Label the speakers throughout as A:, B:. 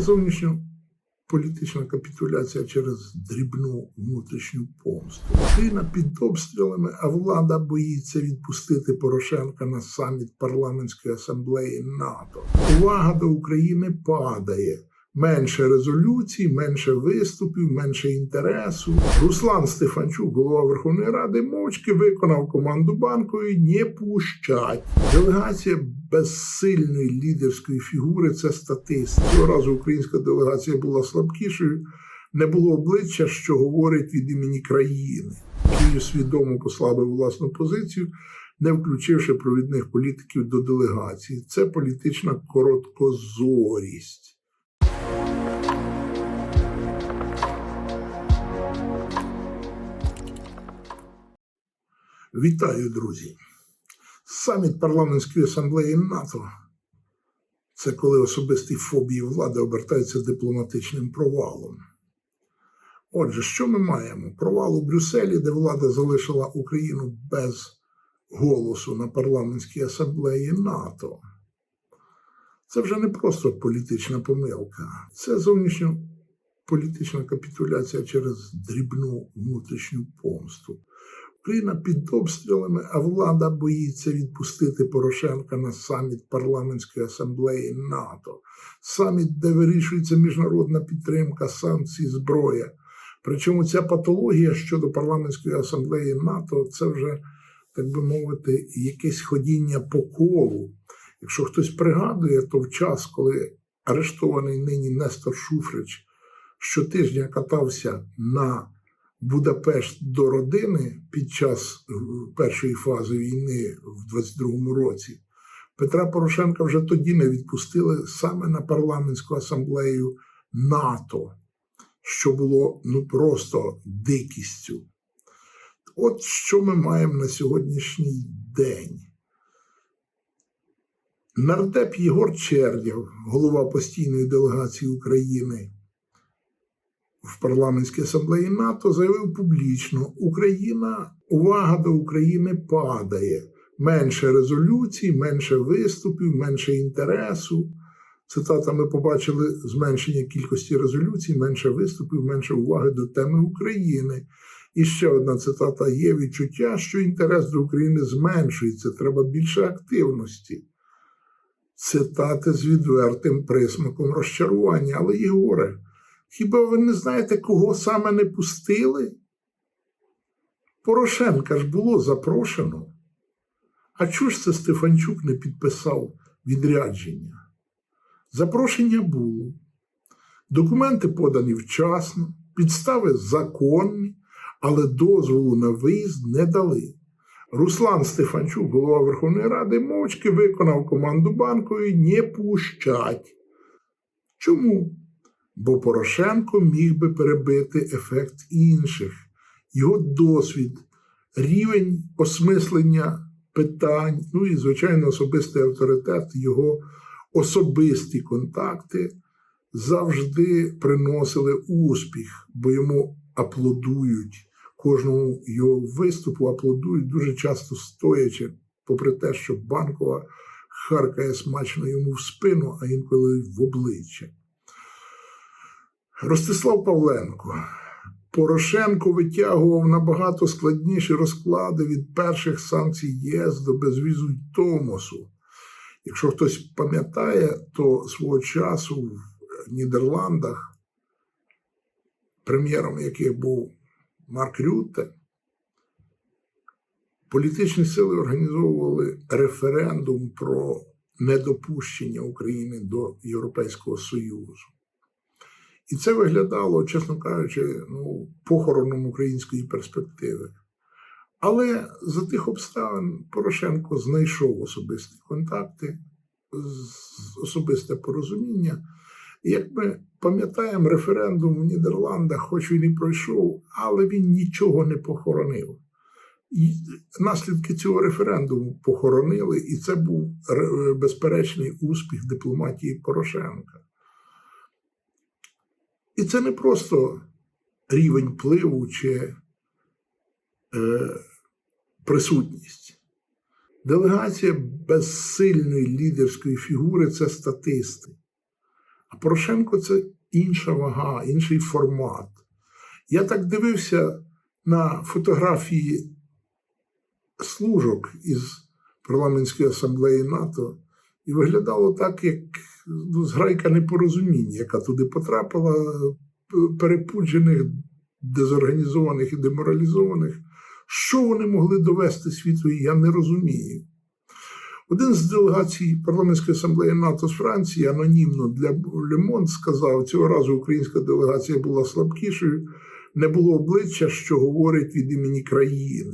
A: Зовнішньополітична капітуляція через дрібну внутрішню помсту. Україна під обстрілами, а влада боїться відпустити Порошенка на саміт парламентської асамблеї НАТО. Увага до України падає. Менше резолюцій, менше виступів, менше інтересу. Руслан Стефанчук, голова Верховної Ради, мовчки виконав команду банкової не пущать. Делегація без сильної лідерської фігури це статист. Цього разу українська делегація була слабкішою. Не було обличчя, що говорить від імені країни. Київ свідомо послабив власну позицію, не включивши провідних політиків до делегації. Це політична короткозорість. Вітаю, друзі! Саміт парламентської асамблеї НАТО це коли особисті фобії влади обертаються дипломатичним провалом. Отже, що ми маємо? Провал у Брюсселі, де влада залишила Україну без голосу на парламентській асамблеї НАТО. Це вже не просто політична помилка, це зовнішньополітична капітуляція через дрібну внутрішню помсту. Україна під обстрілами, а влада боїться відпустити Порошенка на саміт парламентської асамблеї НАТО, саміт, де вирішується міжнародна підтримка, санкцій, зброя. Причому ця патологія щодо парламентської асамблеї НАТО це вже, так би мовити, якесь ходіння по колу. Якщо хтось пригадує, то в час, коли арештований нині Нестор Шуфрич щотижня катався на Будапешт до родини під час е, першої фази війни в 22-му році, Петра Порошенка вже тоді не відпустили саме на парламентську асамблею НАТО, що було ну просто дикістю. От що ми маємо на сьогоднішній день. Нардеп Єгор Чернєв, голова постійної делегації України в парламентській асамблеї НАТО заявив публічно: Україна, увага до України падає. Менше резолюцій, менше виступів, менше інтересу. Цитата, ми побачили зменшення кількості резолюцій, менше виступів, менше уваги до теми України. І ще одна цитата: є відчуття, що інтерес до України зменшується, треба більше активності. Цитати з відвертим присмаком розчарування. Але, Єгоре, Хіба ви не знаєте, кого саме не пустили? Порошенка ж було запрошено. А чого ж це Стефанчук не підписав відрядження? Запрошення було. Документи подані вчасно, підстави законні, але дозволу на виїзд не дали. Руслан Стефанчук, голова Верховної Ради, мовчки виконав команду банкової не пущать. Чому? Бо Порошенко міг би перебити ефект інших, його досвід, рівень осмислення питань, ну і, звичайно, особистий авторитет, його особисті контакти завжди приносили успіх, бо йому аплодують. Кожному його виступу аплодують дуже часто стоячи, попри те, що банкова харкає смачно йому в спину, а інколи в обличчя. Ростислав Павленко. Порошенко витягував набагато складніші розклади від перших санкцій ЄС до безвізу Томосу. Якщо хтось пам'ятає, то свого часу в Нідерландах, прем'єром яких був Марк Рютте, політичні сили організовували референдум про недопущення України до Європейського Союзу. І це виглядало, чесно кажучи, ну, похороном української перспективи. Але за тих обставин Порошенко знайшов особисті контакти, особисте порозуміння. І як ми пам'ятаємо, референдум в Нідерландах, хоч він і пройшов, але він нічого не похоронив. І наслідки цього референдуму похоронили, і це був безперечний успіх дипломатії Порошенка. І це не просто рівень впливу чи е, присутність. Делегація без сильної лідерської фігури це статисти. А Порошенко це інша вага, інший формат. Я так дивився на фотографії служок із парламентської асамблеї НАТО, і виглядало так, як зграйка непорозумінь, яка туди потрапила, перепуджених, дезорганізованих і деморалізованих. Що вони могли довести світу, я не розумію. Один з делегацій парламентської асамблеї НАТО з Франції анонімно для Лемон сказав, цього разу українська делегація була слабкішою, не було обличчя, що говорить від імені країни.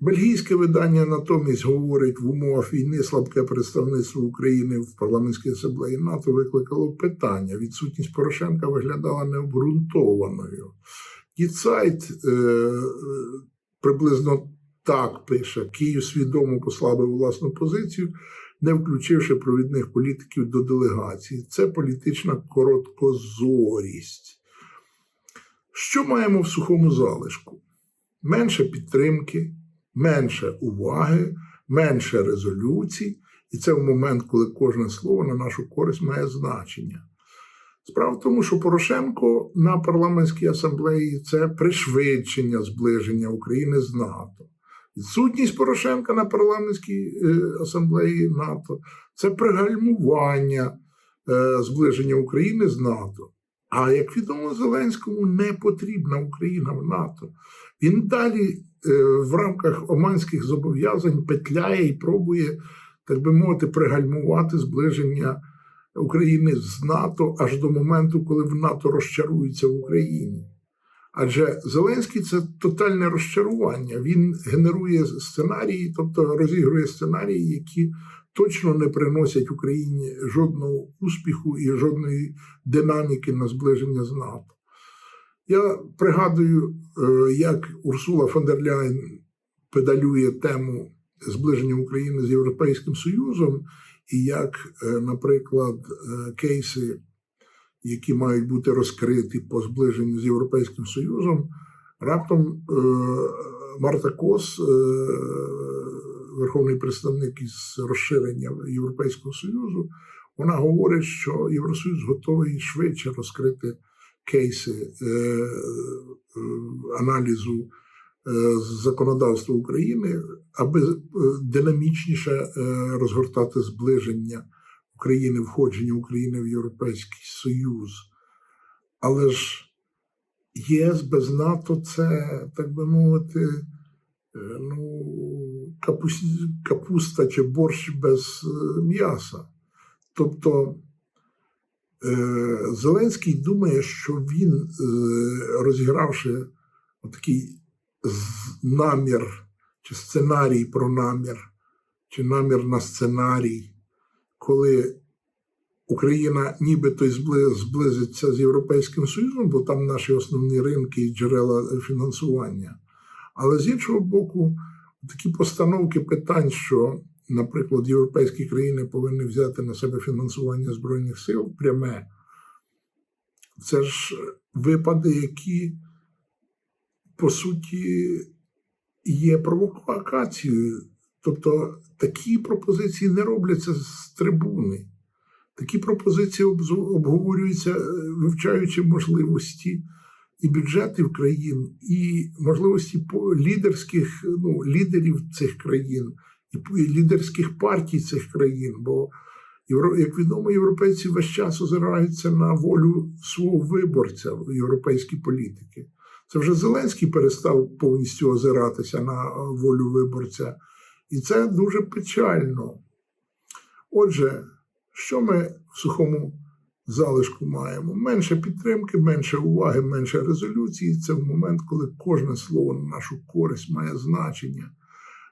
A: Бельгійське видання натомість говорить в умовах війни слабке представництво України в парламентській асамблеї НАТО викликало питання. Відсутність Порошенка виглядала необґрунтованою. Діцайт е, е, приблизно так пише: Київ свідомо послабив власну позицію, не включивши провідних політиків до делегації. Це політична короткозорість. Що маємо в сухому залишку? Менше підтримки, менше уваги, менше резолюцій, і це в момент, коли кожне слово на нашу користь має значення. Справа в тому, що Порошенко на парламентській асамблеї це пришвидшення зближення України з НАТО. Відсутність Порошенка на парламентській е, асамблеї НАТО це пригальмування е, зближення України з НАТО. А як відомо Зеленському, не потрібна Україна в НАТО. Він далі в рамках оманських зобов'язань петляє і пробує, так би мовити, пригальмувати зближення України з НАТО аж до моменту, коли в НАТО розчарується в Україні. Адже Зеленський це тотальне розчарування. Він генерує сценарії, тобто розігрує сценарії, які точно не приносять Україні жодного успіху і жодної динаміки на зближення з НАТО. Я пригадую, е, як Урсула фон дер Ляйн педалює тему зближення України з Європейським Союзом, і як, е, наприклад, е, кейси, які мають бути розкриті по зближенню з Європейським Союзом, раптом Марта Кос, верховний представник із розширення Європейського Союзу, вона говорить, що Євросоюз готовий швидше розкрити кейси е, е, аналізу е, законодавства України, аби е, динамічніше е, розгортати зближення України, входження України в Європейський Союз. Але ж ЄС без НАТО це, так би мовити, ну, капуста чи борщ без м'яса. Тобто Зеленський думає, що він, е, розігравши такий намір чи сценарій про намір, чи намір на сценарій, коли Україна нібито зблизиться з Європейським Союзом, бо там наші основні ринки і джерела фінансування. Але з іншого боку, такі постановки питань, що, наприклад, європейські країни повинні взяти на себе фінансування Збройних сил пряме, це ж випади, які по суті є провокацією. Тобто такі пропозиції не робляться з трибуни. Такі пропозиції обговорюються, е, вивчаючи можливості і бюджетів країн, і можливості лідерських ну, лідерів цих країн, і лідерських партій цих країн. Бо, як відомо, європейці весь час озираються на волю свого виборця в європейській політики. Це вже Зеленський перестав повністю озиратися на е, волю виборця. І це дуже печально. Отже, що ми в сухому залишку маємо? Менше підтримки, менше уваги, менше резолюції. Це в момент, коли кожне слово на нашу користь має значення.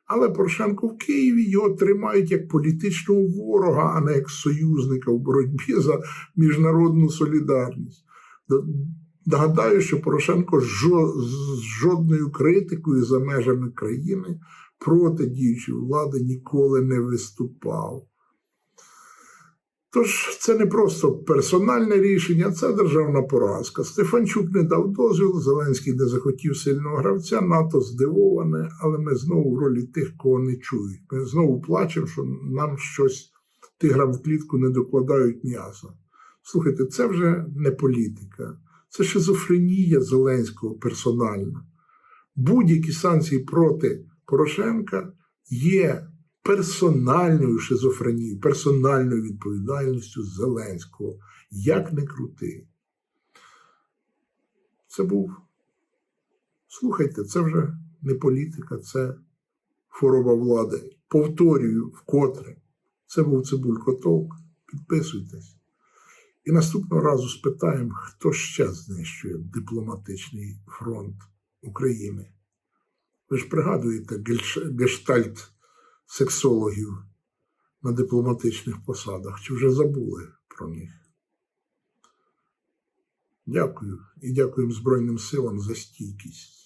A: Але Порошенко в Києві його тримають як політичного ворога, а не як союзника в боротьбі за міжнародну солідарність. Нагадаю, що Порошенко з жодною критикою за межами країни проти діючої влади ніколи не виступав. Тож це не просто персональне рішення, це державна поразка. Стефанчук не дав дозвіл, Зеленський не захотів сильного гравця, НАТО здивоване, але ми знову в ролі тих, кого не чують. Ми знову плачемо, що нам щось тиграм в клітку не докладають м'яса. Слухайте, це вже не політика, це шизофренія Зеленського персональна. Будь-які санкції проти Порошенка є персональною шизофренією, персональною відповідальністю Зеленського. Як не крути. Це був. Слухайте, це вже не політика, це хвороба влади. Повторюю вкотре. Це був Цибулько Толк. Підписуйтесь. І наступного разу спитаємо, хто ще знищує дипломатичний фронт України. Ви ж пригадуєте гештальт сексологів на дипломатичних посадах, чи вже забули про них? Дякую і дякуємо Збройним силам за стійкість.